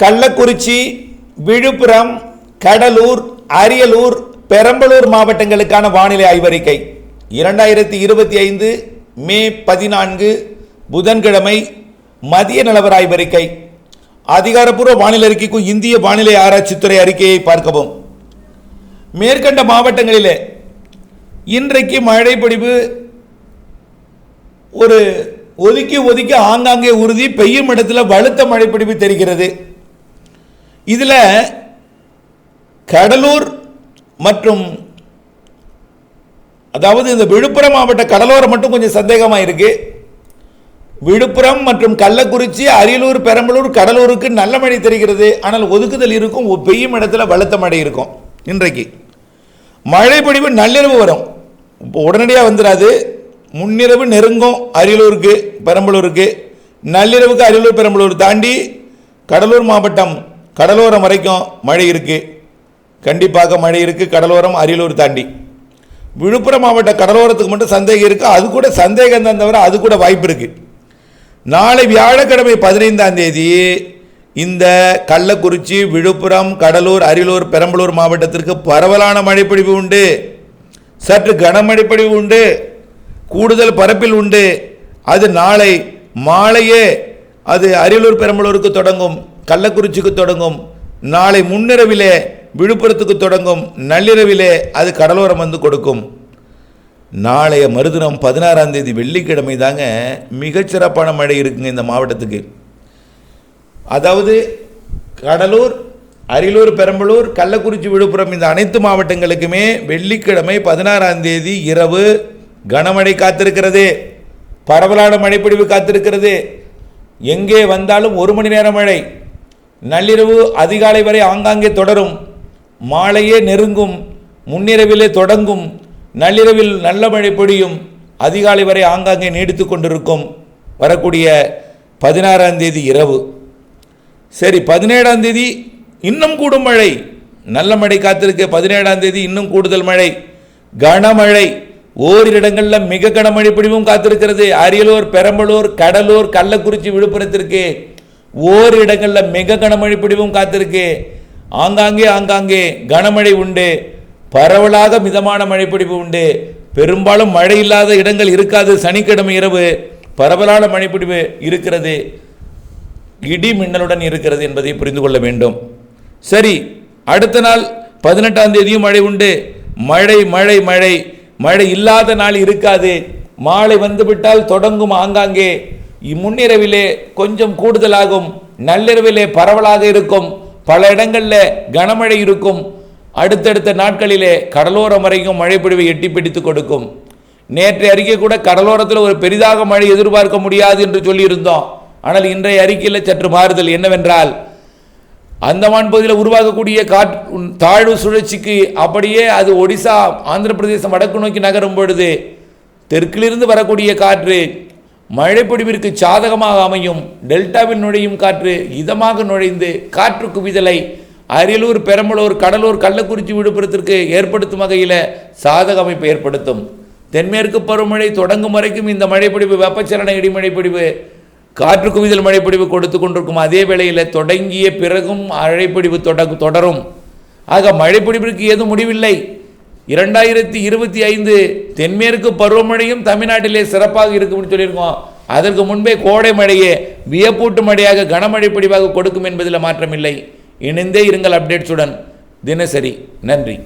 கள்ளக்குறிச்சி விழுப்புரம் கடலூர் அரியலூர் பெரம்பலூர் மாவட்டங்களுக்கான வானிலை ஆய்வறிக்கை. இரண்டாயிரத்தி இருபத்தி ஐந்து மே பதினான்கு புதன்கிழமை மதிய நிலவர ஆய்வறிக்கை. அதிகாரப்பூர்வ வானிலை அறிக்கைக்கும் இந்திய வானிலை ஆராய்ச்சித்துறை அறிக்கையை பார்க்கவும். மேற்கண்ட மாவட்டங்களிலே இன்றைக்கு மழை பொழிவு ஒரு ஒதுக்கி ஒதுக்கி ஆங்காங்கே உறுதி பெய்யும் இடத்துல வலுத்த மழைப்பிடிப்பு தெரிகிறது. இதில் கடலூர் மற்றும் அதாவது இந்த விழுப்புரம் மாவட்ட கடலோரம் மட்டும் கொஞ்சம் சந்தேகமாக இருக்குது விழுப்புரம் மற்றும் கள்ளக்குறிச்சி அரியலூர் பெரம்பலூர் கடலூருக்கு நல்ல மழை தெரிகிறது. ஆனால் ஒதுக்குதல் இருக்கும் பெய்யும் இடத்துல வலுத்த மழை இருக்கும் இன்றைக்கு. மழை பொழிவு நள்ளிரவு வரும். இப்போ உடனடியாக வந்துடாது முன்னிரவு நெருங்கும் அரியலூருக்கு பெரம்பலூருக்கு. நள்ளிரவுக்கு அரியலூர் பெரம்பலூர் தாண்டி கடலூர் மாவட்டம் கடலோரம் வரைக்கும் மழை இருக்குது கண்டிப்பாக மழை இருக்குது கடலோரம் அரியலூர் தாண்டி. விழுப்புரம் மாவட்ட கடலோரத்துக்கு மட்டும் சந்தேகம் இருக்குது அது கூட சந்தேகம் தான் தவிர அது கூட வாய்ப்பு இருக்குது நாளை வியாழக்கிழமை பதினைந்தாம் தேதி இந்த கள்ளக்குறிச்சி விழுப்புரம் கடலூர் அரியலூர் பெரம்பலூர் மாவட்டத்திற்கு பரவலான மழைப்பொழிவு உண்டு. சற்று கனமழைப்பொழிவு உண்டு. கூடுதல் பரப்பில் உண்டு. அது நாளை மாலையே அது அரியலூர் பெரம்பலூருக்கு தொடங்கும். கள்ளக்குறிச்சிக்கு தொடங்கும். நாளை முன்னிரவிலே விழுப்புரத்துக்கு தொடங்கும். நள்ளிரவிலே அது கடலோரம் வந்து கொடுக்கும். நாளைய மறுதினம் பதினாறாம் தேதி வெள்ளிக்கிழமை தாங்க மிகச்சிறப்பான மழை இருக்குங்க இந்த மாவட்டத்துக்கு. அதாவது கடலூர் அரியலூர் பெரம்பலூர் கள்ளக்குறிச்சி விழுப்புரம் இந்த அனைத்து மாவட்டங்களுக்குமே வெள்ளிக்கிழமை பதினாறாம் தேதி இரவு கனமழை காத்திருக்கிறது. பரவலான மழைப்பொழிவு காத்திருக்கிறது. எங்கே வந்தாலும் ஒரு மணி நேரம் மழை. நள்ளிரவு அதிகாலை வரை ஆங்காங்கே தொடரும். மாலையே நெருங்கும். முன்னிரவிலே தொடங்கும். நள்ளிரவில் நல்ல மழை பொழியும். அதிகாலை வரை ஆங்காங்கே நீடித்து கொண்டிருக்கும். வரக்கூடிய பதினாறாம் தேதி இரவு. சரி பதினேழாம் தேதி இன்னும் கூடும் மழை. நல்ல மழை காத்திருக்கு பதினேழாம் தேதி இன்னும் கூடுதல் மழை. கனமழை. ஓரிரு இடங்களில் மிக கனமழை பிடிவும் காத்திருக்கிறது. அரியலூர் பெரம்பலூர் கடலூர் கள்ளக்குறிச்சி விழுப்புரத்திற்கு ஓர் இடங்களில் மிக கனமழை பிடிவும் காத்திருக்கு. ஆங்காங்கே ஆங்காங்கே கனமழை உண்டு. பரவலாக மிதமான மழைப்பிடிப்பு உண்டு. பெரும்பாலும் மழை இல்லாத இடங்கள் இருக்காது. சனிக்கிழமை இரவு பரவலான மழைப்பிடிப்பு இருக்கிறது. இடி மின்னலுடன் இருக்கிறது என்பதை புரிந்து கொள்ள வேண்டும். சரி அடுத்த நாள் பதினெட்டாம் தேதியும் மழை உண்டு. மழை மழை மழை. மழை இல்லாத நாள் இருக்காது. மாலை வந்துவிட்டால் தொடங்கும் ஆங்காங்கே. முன்னிரவிலே கொஞ்சம் கூடுதலாகும். நள்ளிரவிலே பரவலாக இருக்கும். பல இடங்களில் கனமழை இருக்கும். அடுத்தடுத்த நாட்களிலே கடலோரம் வரைக்கும் மழை பொழிவை எட்டி பிடித்து கொடுக்கும். நேற்றைய அறிக்கை கூட கடலோரத்தில் ஒரு பெரிதாக மழை எதிர்பார்க்க முடியாது என்று சொல்லியிருந்தோம். ஆனால் இன்றைய அறிக்கையில் சற்று மாறுதல் என்னவென்றால் அந்தமான் பகுதியில் உருவாகக்கூடிய காற்று தாழ்வு சுழற்சிக்கு அப்படியே அது ஒடிசா ஆந்திர பிரதேசம் வடக்கு நோக்கி நகரும் பொழுது தெற்கிலிருந்து வரக்கூடிய காற்று மழைப்பொடிவிற்கு சாதகமாக அமையும் டெல்டாவில் நுழையும் காற்று இதமாக நுழைந்து காற்று குவிதலை அரியலூர் பெரம்பலூர் கடலூர் கள்ளக்குறிச்சி விழுப்புரத்திற்கு ஏற்படுத்தும் வகையில் சாதக அமைப்பு ஏற்படுத்தும். தென்மேற்கு பருவமழை தொடங்கும் வரைக்கும் இந்த மழைப்பொழிவு வெப்பச்சலன இடிமழைப்பிடிவு காற்று குவிதல் மழைப்பொழிவு கொடுத்து கொண்டிருக்கும். அதே வேளையில் தொடங்கிய பிறகும் மழைப்பிடிவு தொட தொடரும். ஆக மழைப்பொழிவிற்கு ஏதும் முடிவில்லை. இரண்டாயிரத்தி இருபத்தி ஐந்து தென்மேற்கு பருவமழையும் தமிழ்நாட்டிலே சிறப்பாக இருக்கும்னு சொல்லியிருக்கோம். அதற்கு முன்பே கோடை மழையே வியப்பூட்டு மழையாக கனமழை பிடிவாக கொடுக்கும் என்பதில் மாற்றமில்லை. இணைந்தே இருங்கள் அப்டேட்ஸுடன் தினசரி நன்றி.